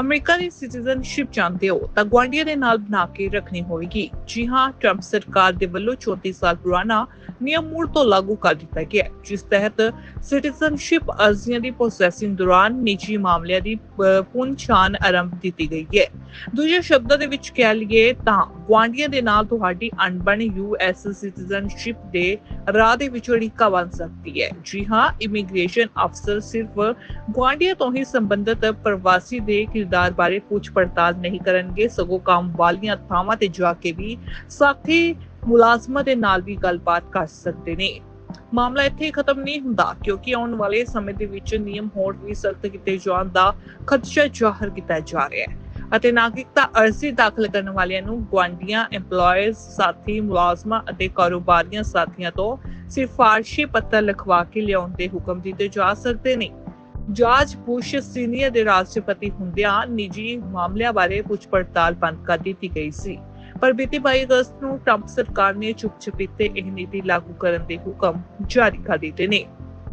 America ਦੀ citizenship ਚਾਹੁੰਦੇ ਹੋ ਤਾਂ ਗੁਆਂਢੀਆਂ ਦੇ ਨਾਲ ਬਣਾ ਕੇ ਰੱਖਣੀ ਹੋਵੇਗੀ। ਜੀ ਹਾਂ ਟਰੰਪ ਸਰਕਾਰ ਦੇ ਵੱਲੋਂ 34 ਸਾਲ ਪੁਰਾਣਾ ਨਿਯਮ ਮੁੜ ਤੋਂ ਲਾਗੂ ਕਰ ਦਿੱਤਾ ਗਿਆ ਜਿਸ ਤਹਿਤ ਸਿਟੀਜ਼ਨਸ਼ਿਪ ਅਰਜ਼ੀਆਂ ਦੀ ਪ੍ਰੋਸੈਸਿੰਗ ਦੌਰਾਨ ਨਿੱਜੀ ਮਾਮਲਿਆਂ ਦੀ ਅ, ਆਰੰਭ ਦਿੱਤੀ ਗਈ ਹੈ। ਦੂਜੇ ਸ਼ਬਦਾਂ ਦੇ ਵਿੱਚ ਕਹਿ ਲਈਏ ਤਾਂ ਗੁਆਂਢੀਆਂ ਦੇ ਨਾਲ ਤੁਹਾਡੀ ਅਣਬਣ ਯੂਐਸ ਸਿਟੀਜ਼ਨਸ਼ਿਪ ਦੇ ਰਾਹ ਦੇ ਵਿੱਚ ਅੜਿੱਕਾ ਬਣ ਸਕਦੀ ਹੈ। ਜੀ ਹਾਂ ਇਮੀਗ੍ਰੇਸ਼ਨ ਅਫਸਰ ਸਿਰਫ ਗੁਆਂਢੀਆਂ ਤੋਂ ਹੀ ਸੰਬੰਧਿਤ ਪ੍ਰਵਾਸੀ ਦੇ ਕਿਰਦਾਰ ਬਾਰੇ ਪੁੱਛ ਪੜਤਾਲ ਨਹੀਂ ਕਰਨਗੇ, ਸਗੋਂ ਕੰਮ ਵਾਲੀਆਂ ਥਾਵਾਂ ਤੇ ਜਾ ਕੇ ਵੀ ਸਾਥੀ ਮੁਲਾਜ਼ਮਾਂ ਦੇ ਨਾਲ ਵੀ ਗੱਲਬਾਤ ਕਰ ਸਕਦੇ ਨੇ। ਮਾਮਲਾ ਇੱਥੇ ਖਤਮ ਨਹੀਂ ਹੁੰਦਾ, ਕਿਉਂਕਿ ਆਉਣ ਵਾਲੇ ਸਮੇਂ ਦੇ ਵਿੱਚ ਨਿਯਮ ਹੋਰ ਵੀ ਸਖਤ ਕੀਤੇ ਜਾਣ ਦਾ ਖਦਸ਼ਾ ਜ਼ਾਹਰ ਕੀਤਾ ਜਾ ਰਿਹਾ ਹੈ। ਅਤੇ ਨਾਗਰਿਕਤਾ ਅਰਜ਼ੀ ਦਾਖਲ ਕਰਨ ਵਾਲਿਆਂ ਨੂੰ ਗੁਆਂਢੀਆਂ EMPLOYERS ਸਾਥੀ, ਮੁਲਾਜ਼ਮਾਂ ਅਤੇ ਕਾਰੋਬਾਰੀਆਂ ਸਾਥੀਆਂ ਤੋਂ ਸਿਫਾਰਸ਼ੀ ਪੱਤਰ ਲਿਖਵਾ ਕੇ ਲਿਆਉਣ ਦੇ ਹੁਕਮ ਦਿੱਤੇ ਜਾ ਸਕਦੇ ਨੇ। ਜਾਰਜ ਬੁਸ਼ ਸੀਨੀਅਰ ਦੇ ਰਾਸ਼ਟਰਪਤੀ ਹੁੰਦਿਆਂ ਨਿੱਜੀ ਮਾਮਲਿਆਂ ਬਾਰੇ ਪੁੱਛ ਪੜਤਾਲ ਬੰਦ ਕਰ ਦਿੱਤੀ ਗਈ ਸੀ। ਪਰ ਬੀਤੀ 22 ਅਗਸਤ ਨੂੰ ਟਰੰਪ ਸਰਕਾਰ ਨੇ ਚੁੱਪ ਚਪੀਤੇ ਇਹ ਨੀਤੀ ਲਾਗੂ ਕਰਨ ਦੇ ਹੁਕਮ ਜਾਰੀ ਕਰ ਦਿੱਤੇ ਨੇ।